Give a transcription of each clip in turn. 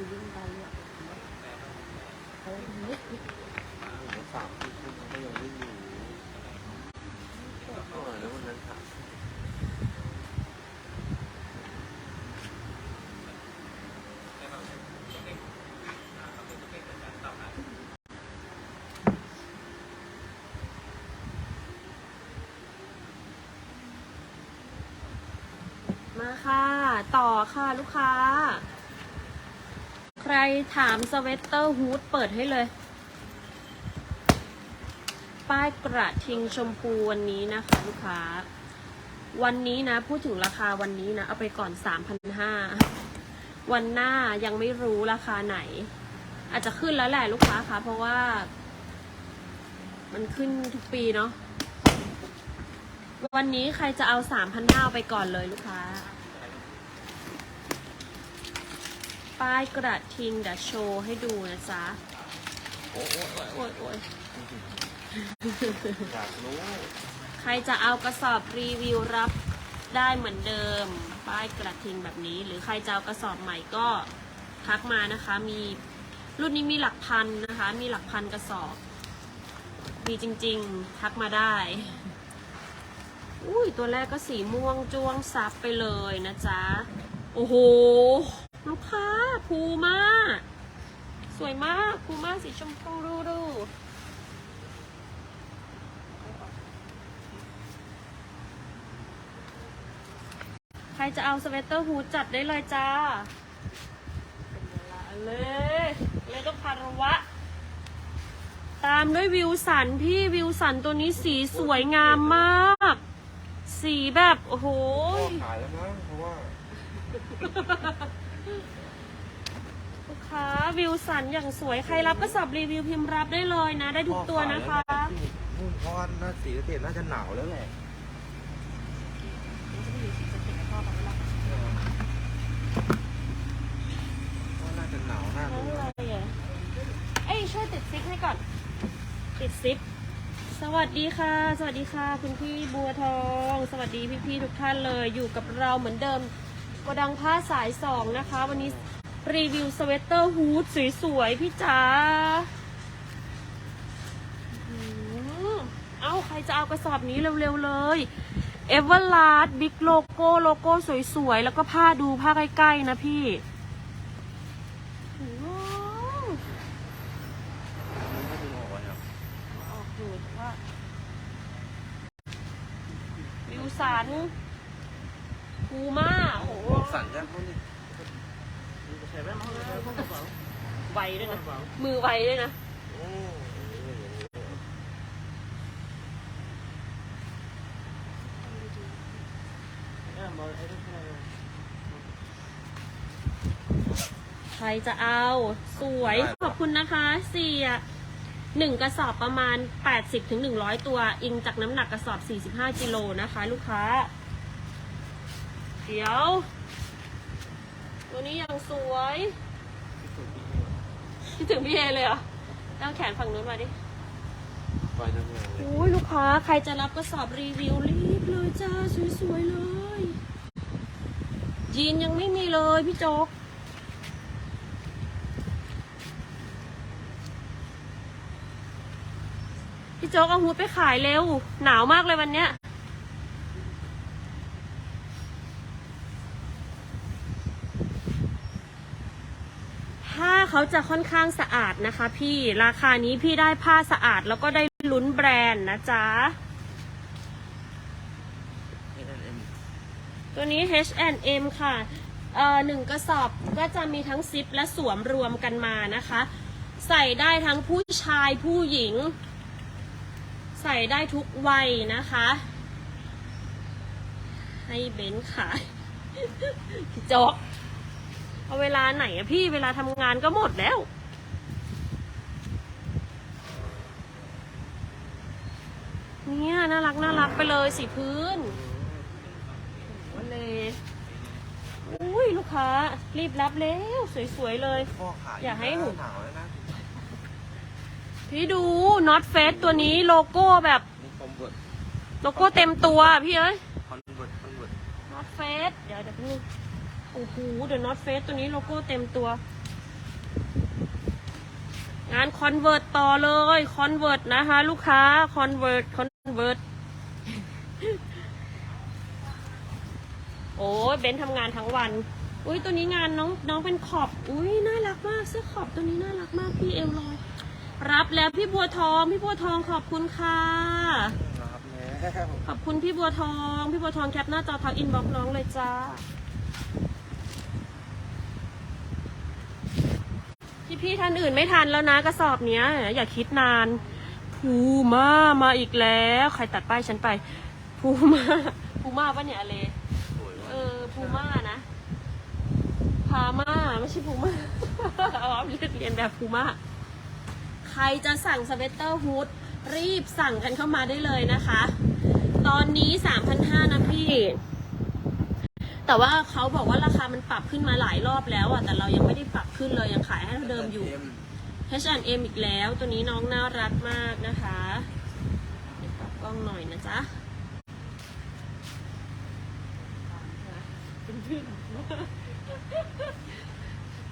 คือวิ่งไปอะเขานิดนิดสามที่ขึ้นเขาก็ยังไม่อยู่เท่าไหร่แล้ววันนั้นค่ะมาค่ะ ต่อค่ะลูกค้า รถามสเวตเตอร์ฮูดเปิดให้เลย ป้ายกระทิงชมพูวันนี้นะคะลูกค้า วันนี้นะ พูดถึงราคาวันนี้นะ เอาไปก่อน 3,500 วันหน้ายังไม่รู้ราคาไหน อาจจะขึ้นแล้วแหละลูกค้าคะเพราะว่า มันขึ้นทุกปีเนาะวันนี้ใครจะเอาสามพันห้าไปก่อนเลยลูกค้า ป้ายกระทิงเดี๋ยวโชว์ให้ดูนะจ๊ะโอ้ยโอ้ยโอ้ยอยากรู้ใครจะเอากระสอบรีวิวรับได้เหมือนเดิม ป้ายกระทิงแบบนี้ หรือใครจะเอากระสอบใหม่ก็ทักมานะคะ มีรุ่นนี้มีหลักพันนะคะ มีหลักพันกระสอบมีจริง ๆ ทักมาได้ อุ้ยตัวแรกก็สีม่วงจ้วงซับไปเลยนะจ๊ะ โอ้โห ลูกค้าภูมากสวยมากภูมากสีชมพูดูดูใครจะเอาสเวตเตอร์ฮูดจัดได้เลยจ้าเป็นเวลาเลยเลยต้องคารวะ ตามด้วยวิวสันพี่วิวสันตัวนี้สีสวยงามมาก สีแบบ โอ้โห ขายแล้วมั้งเพราะว่า ลูกค้าวิวสันอย่างสวยใครรับก็สับรีวิวพิมพ์รับได้เลยนะ ได้ทุกตัวนะคะนู่นเพราะว่าน่าสีเกษตรน่าจะหนาวแล้วแหละว่าน่าจะหนาวน่านั่ดูนอะไรอะเอ้ยช่วยติดซิปให้ก่อน ติดซิปสวัสดีค่ะ สวัสดีค่ะ คุณพี่บัวทอง สวัสดีพี่ๆทุกท่านเลย อยู่กับเราเหมือนเดิม กระดังผ้าสายสองนะคะ วันนี้รีวิวสเวตเตอร์ฮูดสวยๆ พี่จ๋าเอ้าใครจะเอากระสอบนี้เร็วๆเลยเอเวอร์ลาดบิ๊กโลโก้ โลโก้สวยๆ แล้วก็ผ้าดูผ้าใกล้ๆ นะพี่ ว้าว ไม่ดูออกอะ ออกดูดว่าวิวสันภูมาโอ้โห สั่นจังเขานี่ ไวด้วยนะ มือไว ด้วยนะโอ้ใครจะเอาสวยขอบคุณนะคะสี่อะหนึ่งกระสอบประมาณ80ถึง100 ตัว อิงจากน้ำหนักกระสอบ 45กิโลนะคะ ลูกค้า เดี๋ยว ตัวนี้ยังสวย คิดถึงพี่เอเลยเหรอตั้งแขนฝั่งนู้นมาดิไปทำงานเลยโอ้ยลูกค้าใครจะรับกระสอบรีวิวรีบเลยจ้าสวยๆเลย ยีนยังไม่มีเลยพี่โจ๊กพี่โจ๊กเอาฮูดไปขายเร็ว หนาวมากเลยวันเนี้ย ผ้า เขาจะค่อนข้างสะอาดนะคะ พี่ราคานี้พี่ได้ผ้าสะอาดแล้วก็ได้ลุ้นแบรนด์นะจ๊ะ ตัวนี้ H&M ค่ะเอ่อหนึ่งกระสอบก็จะมีทั้งซิปและสวมรวมกันมานะคะ ใส่ได้ทั้งผู้ชายผู้หญิง ใส่ได้ทุกวัยนะคะ ให้เบนขายพี่จ๊ก เอาเวลาไหนอะพี่เวลาทำงานก็หมดแล้ว เนี่ยน่ารักน่ารักไปเลยสีพื้นวันเลยอุ้ยลูกค้า รีบรับแล้วสวยๆเลย พ่อขายอย่าให้หนู หนาวแล้วนะพี่ดูน็อตเฟสตัวนี้โลโก้แบบนี่คอมเวิร์ตโลโก้เต็มตัวพี่เอ้ยคอนเวิร์ตคอนเวิร์ตน็อตเฟสเดี๋ยวเดี๋ยวพี่ โอ้โหเดี๋ยวน็อตเฟสตัวนี้โลโก้เต็มตัว งานคอนเวิร์ตต่อเลยคอนเวิร์ตนะคะ ลูกค้าคอนเวิร์ตคอนเวิร์ตโอ้ยเบนทำงานทั้งวัน อุ้ยตัวนี้งานน้องน้องเป็นขอบ อุ้ยน่ารักมากเสื้อขอบตัวนี้น่ารักมากพี่เอลลอย รับแล้วพี่บัวทองพี่บัวทองขอบคุณค่ะรับแล้วขอบคุณพี่บัวทอง พี่บัวทองแคปหน้าจอทักอินบ็อกน้องเลยจ้า พี่พี่ๆท่านอื่นไม่ทันแล้วนะกระสอบเนี้ย อย่าคิดนานภูมามาอีกแล้ว ใครตัดป้ายฉันไปภูมาภูมาปะเนี่ยอเลสวยเออภูมานะ พามาไม่ใช่ภูมาอ๋อเรีเรียนแบบภูมาใครจะสั่งสเวตเตอร์ฮูดรีบสั่งกันเข้ามาได้เลยนะคะ ตอนนี้สามพันห้านะพี่ แต่ว่าเขาบอกว่าราคามันปรับขึ้นมาหลายรอบแล้วอะแต่เรายังไม่ได้ปรับขึ้นเลยยังขายให้เท่าเดิมอยู่ H&M อีกแล้วตัวนี้น้องน่ารักมากนะคะเดี๋ยวปรับกล้องหน่อยนะจ๊ะ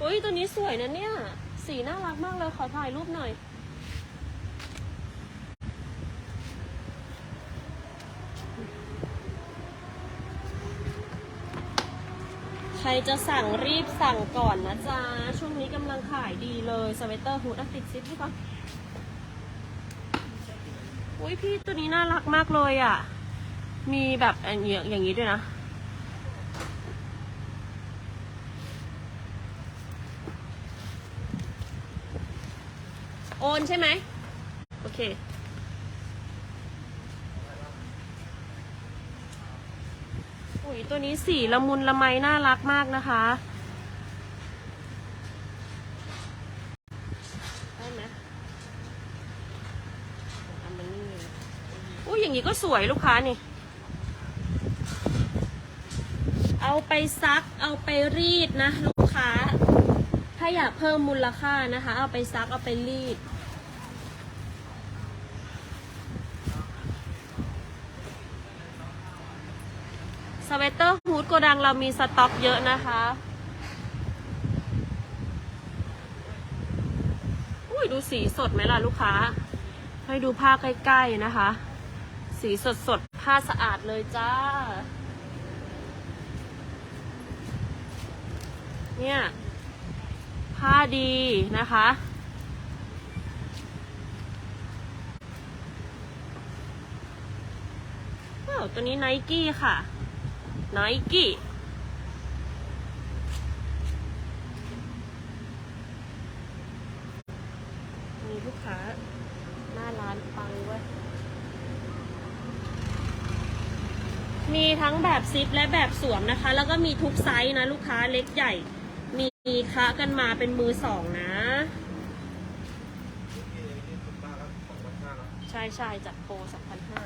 อุ้ยตัวนี้สวยนะเนี่ย สีน่ารักมากเลยขอถ่ายรูปหน่อย ครจะสั่งรีบสั่งก่อนนะจ๊ะ ช่วงนี้กำลังขายดีเลยสเวตเตอร์ฮูดอะติดซิปให้ก่อนอุ้ยพี่ตัวนี้น่ารักมากเลยอะ มีแบบอย่างเงี้ยอย่างนี้ด้วยนะ โอนใช่ไหม โอเค ยตัวนี้สีละมุนละไมน่ารักมากนะคะได้ไหมเอามานี่เลยอุ้ยอย่างนี้ก็สวยลูกค้านี่ เอาไปซักเอาไปรีดนะ ลูกค้า ถ้าอยากเพิ่มมูลค่านะคะ เอาไปซักเอาไปรีด สเวตเตอร์ฮูดโกดั งเรามีสต็อกเยอะนะคะอุ้ยดูสีสดไหมล่ะลูกค้า ให้ดูผ้าใกล้ๆนะคะ สีสดสดผ้าสะอาดเลยจ้า เนี่ย ผ้าดีนะคะว้าตัวนี้ไนกี้ค่ะ ไนกี้มีลูกค้า หน้าร้านปังเว้ยมีทั้งแบบซิปและแบบสวมนะคะ แล้วก็มีทุกไซส์นะลูกค้าเล็กใหญ่ มีคะกันมาเป็นมือสองนะ ใช่ใช่จัดโปรสองพันห้า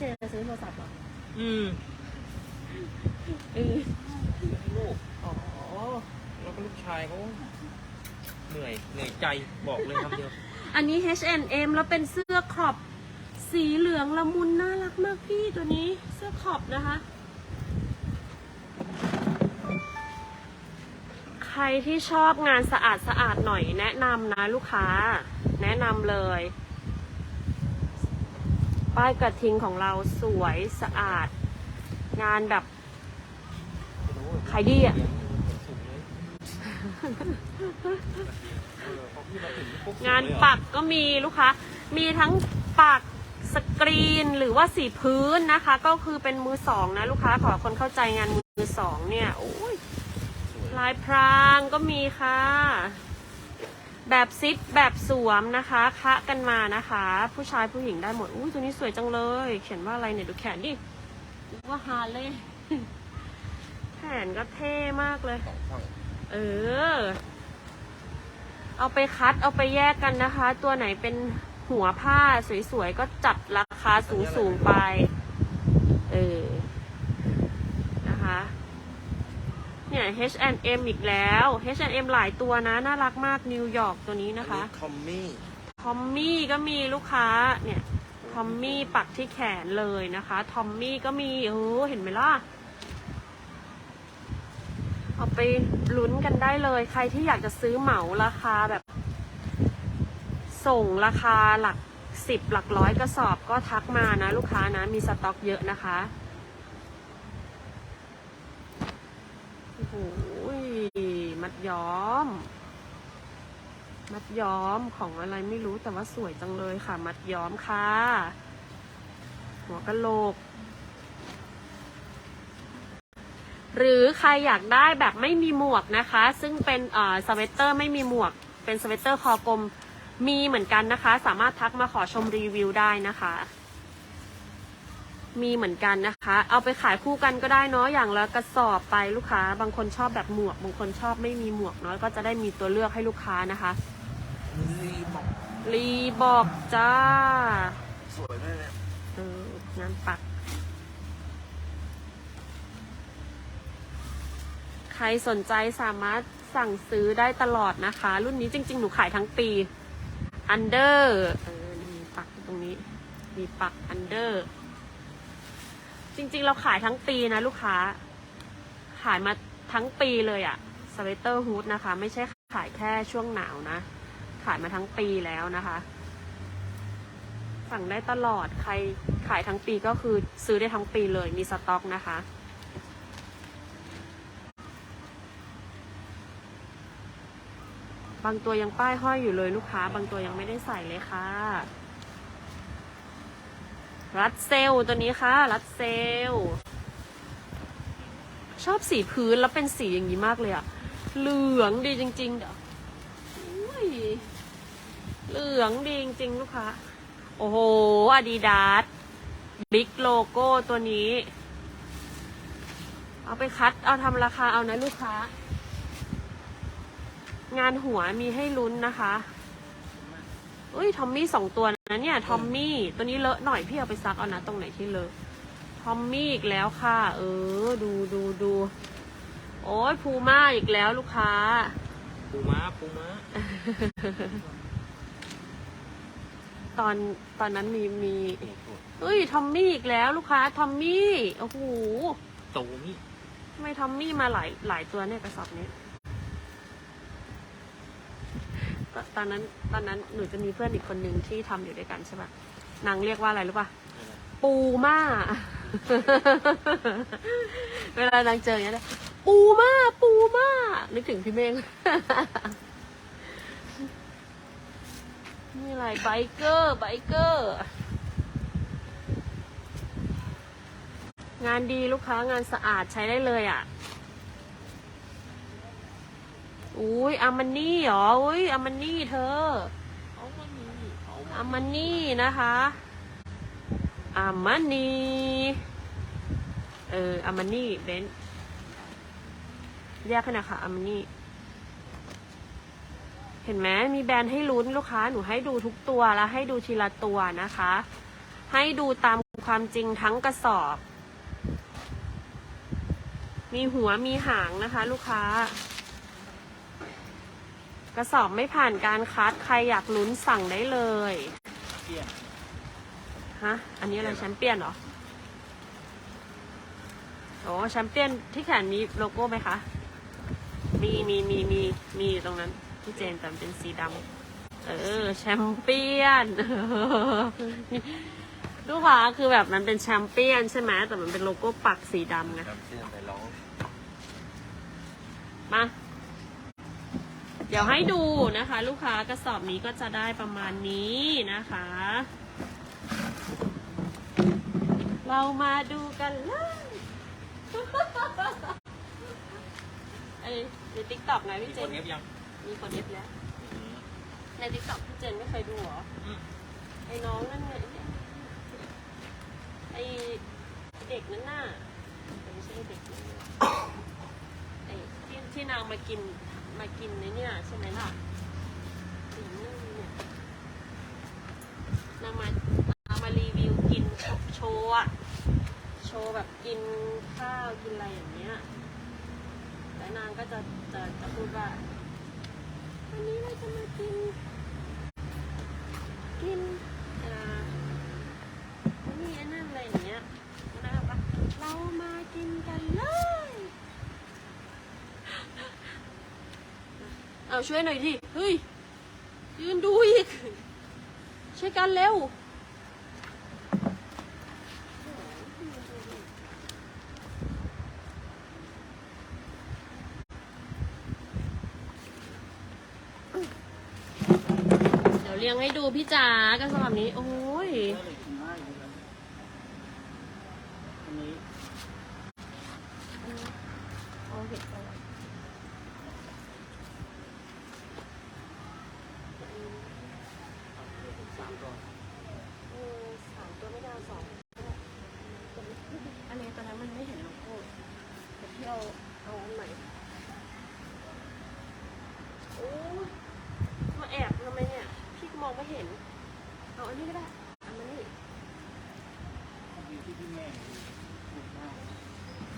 เจจะซื้อโทรศัพท์เหรออืมเออลูกอ๋อแล้วก็ลูกชายเขาเหนื่อยเหนื่อยใจบอกเลยคำเดียว อันนี้ H&M แล้วเป็นเสื้อขอบสีเหลืองละมุนน่ารักมากพี่ตัวนี้เสื้อขอบนะคะ ใครที่ชอบงานสะอาดสะอาดหน่อยแนะนำนะลูกค้า แนะนำเลย ป้ายกระทิงของเราสวยสะอาด งานแบบขายดีอะงานปักก็มีลูกค้า มีทั้งปักสกรีนหรือว่าสีพื้นนะคะ ก็คือเป็นมือสองนะลูกค้าขอคนเข้าใจงานมือสองเนี่ยโอ้ยลายพรางก็มีค่ะ แบบซิปแบบสวมนะคะ คะกันมานะคะ ผู้ชายผู้หญิงได้หมดอุ้ยตัวนี้สวยจังเลย เขียนว่าอะไรเนี่ยดูแขนดิว่าฮาเลยแขนก็เท่มากเลย เออ เอาไปคัดเอาไปแยกกันนะคะ ตัวไหนเป็นหัวผ้าสวยๆ ก็จัดราคาสูงๆไป เออ นะคะ เนี่ย H&M อีกแล้ว H&M หลายตัวนะ น่ารักมากนิวยอร์กตัวนี้นะคะทอมมี่ทอมมี่ก็มีลูกค้าเนี่ยทอมมี่ปักที่แขนเลยนะคะทอมมี่ก็มีเออเห็นไหมล่ะ เอาไปลุ้นกันได้เลย ใครที่อยากจะซื้อเหมาราคาแบบ ส่งราคาหลักสิบหลักร้อยกระสอบก็ทักมานะ ลูกค้านะ มีสต็อกเยอะนะคะ โหมัดย้อม มัดย้อมของอะไรไม่รู้แต่ว่าสวยจังเลยค่ะ มัดย้อมค่ะ หัวกะโหลก หรือใครอยากได้แบบไม่มีหมวกนะคะ ซึ่งเป็นเอ่อสเวตเตอร์ไม่มีหมวก เป็นสเวตเตอร์คอกลมมีเหมือนกันนะคะ สามารถทักมาขอชมรีวิวได้นะคะ มีเหมือนกันนะคะ เอาไปขายคู่กันก็ได้เนาะอย่างละกระสอบไปลูกค้า บางคนชอบแบบหมวก บางคนชอบไม่มีหมวกเนาะก็จะได้มีตัวเลือกให้ลูกค้านะคะรีบอกรีบอกจ้า สวยมากเลยเอองานปัก ใครสนใจสามารถสั่งซื้อได้ตลอดนะคะ รุ่นนี้จริง ๆ หนูขายทั้งปีอันเดอร์เออมีปักอยู่ตรงนี้ มีปักอันเดอร์ จริง ๆ เราขายทั้งปีนะลูกค้า ขายมาทั้งปีเลยอะสเวตเตอร์ฮูดนะคะ ไม่ใช่ขายแค่ช่วงหนาวนะ ขายมาทั้งปีแล้วนะคะ สั่งได้ตลอดใครขายทั้งปีก็คือซื้อได้ทั้งปีเลยมีสต็อกนะคะบางตัวยังป้ายห้อยอยู่เลยลูกค้า บางตัวยังไม่ได้ใส่เลยค่ะ รัดเซลตัวนี้ค่ะ รัดเซลชอบสีพื้นแล้วเป็นสีอย่างนี้มากเลยอะเหลืองดีจริงๆเดี๋ยวอุ้ยเหลืองดีจริงๆลูกค้าโอ้โหอาดิดาสบิ๊กโลโก้ตัวนี้ เอาไปคัด เอาทำราคาเอานะลูกค้า งานหัวมีให้ลุ้นนะคะ อุ้ยทอมมี่สองตัวนะเนี่ยทอมมี่ตัวนี้เลอะหน่อยพี่เอาไปซักเอานะตรงไหนที่เลอะทอมมี่อีกแล้วค่ะ เออ ดูดูดูโอ้ยพูม่าอีกแล้วลูกค้า ปูม้าปูม้าตอนตอนนั้นมีมีเฮ้ยทอมมี่อีกแล้วลูกค้าทอมมี่โอ้โหโตนี่ทำไมทอมมี่มาหลายหลายตัวเนี่ยกระสอบนี้ ตตอนนั้นตอนนั้นหนูจะมีเพื่อนอีกคนหนึ่งที่ทำอยู่ด้วยกันใช่ปะนางเรียกว่าอะไรรู้ปะปูม่า เวลานางเจออย่างเงี้ยนะปูม่าปูม่านึกถึงพี่เมง นี่อะไรไบเกอร์ไบเกอร์ งานดีลูกค้างานสะอาดใช้ได้เลยอะ อุ้ยอามันนี่เหรอ อุ้ยอามันนี่เธอเอามานี่เอามาอามันนี่นะคะอามันนี่เอออามันนี่เบนเรียกให้หนะคะอามันนี่เห็นไหมมีแบรนด์ให้ลุ้นลูกค้าหนูให้ดูทุกตัวแล้วให้ดูทีละตัวนะคะ ให้ดูตามความจริงทั้งกระสอบ มีหัวมีหางนะคะ ลูกค้าก ระสอบไม่ผ่านการคัดใครอยากลุ้นสั่งได้เลยเปี้ยนฮะอันนี้อะไรแชมเปี้ยนเหรอโอ้แชมเปี้ยนที่แขนมีโลโก้ไหมคะ มีมีมีมีมีอยู่ตรงนั้นพี่เจนแต่มันเป็นสีดำเออแชมเปี้ยนลูกค้าคือแบบมันเป็นแชมเปี้ยนใช่ไหมแต่มันเป็นโลโก้ปักสีดำไงจำเสื้อไปร้องมา เดี๋ยวให้ดูนะคะ ลูกค้ากระสอบนี้ก็จะได้ประมาณนี้นะคะ เรามาดูกันเลยไอ้ในติ๊กต็อกไงมีพี่เจคนนเงียบยังมีคนเอฟแล้วอืมในติ๊กต็อกพี่เจนไม่เคยดูเหรอ อืมไอ้น้องนั่นไงไอ้เด็กนั่นน่ะแต่ไม่ใช่เด็กนั่นน่ะไอ้ที่ที่นางมากิน มากินในเนี่ยใช่ไหมล่ะสีนึ่งเนี่ยนางมานามารีวิวกินโชว์อะโชว์แบบกินข้าวกินอะไรอย่างเงี้ยแล้วนางก็จะจะจะพูดว่าวันนี้เราจะมากิน กินอ่านี่นั่นอะไรอย่างเงี้ยนะครับว่าเรามากินกันเลย ช่วยหน่อยดิเฮ้ยยืนดูอีกช่วยกันเร็วเดี๋ยวเลี้ยงให้ดูพี่จ๋ากันสอบนี้โอ้ย อันนี้ เอาเห็ดไปแล้วเออสามตัวไม่ได้เอาสองอันนี้ตอนนั้นมันไม่เห็นโลโก้เดี๋ยวพี่เอาเอาอันใหม่โอ้ยมาแอบทำไมเนี่ย พี่ ก็เห็น เอาอันนี้ก็ได้อันนี้ มีที่พี่แม่ถูกมาก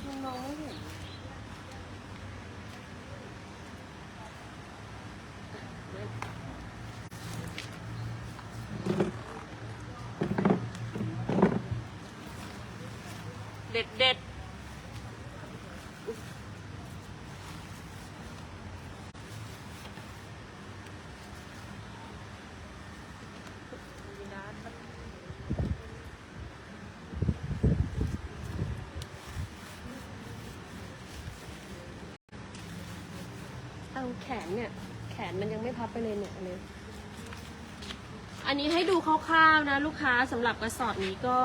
มันมองไม่เห็น เด็ดเด็ดเอา แขนเนี่ย แขนมันยังไม่พับไปเลยเนี่ยอันนี้อันนี้ให้ดูคร่าวๆนะ ลูกค้าสำหรับกระสอบนี้ก็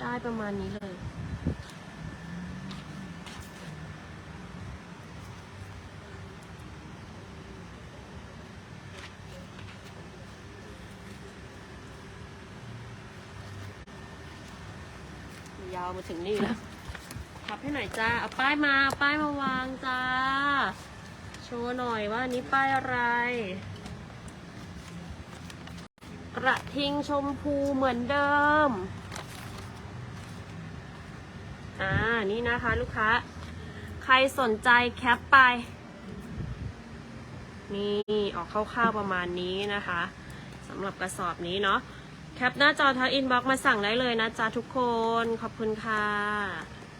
ได้ประมาณนี้เลย ยาวมาถึงนี่แล้ว พับให้หน่อยจ้า เอาป้ายมา ป้ายมาวางจ้า โชว์หน่อยว่าอันนี้ป้ายอะไร กระทิงชมพูเหมือนเดิม อ่า นี่นะคะลูกค้า ใครสนใจแคปไป นี่ออกคร่าวๆประมาณนี้นะคะสำหรับกระสอบนี้เนาะแคปหน้าจอทักอินบ็อกมาสั่งได้เลยนะจ๊ะทุกคน ขอบคุณค่ะ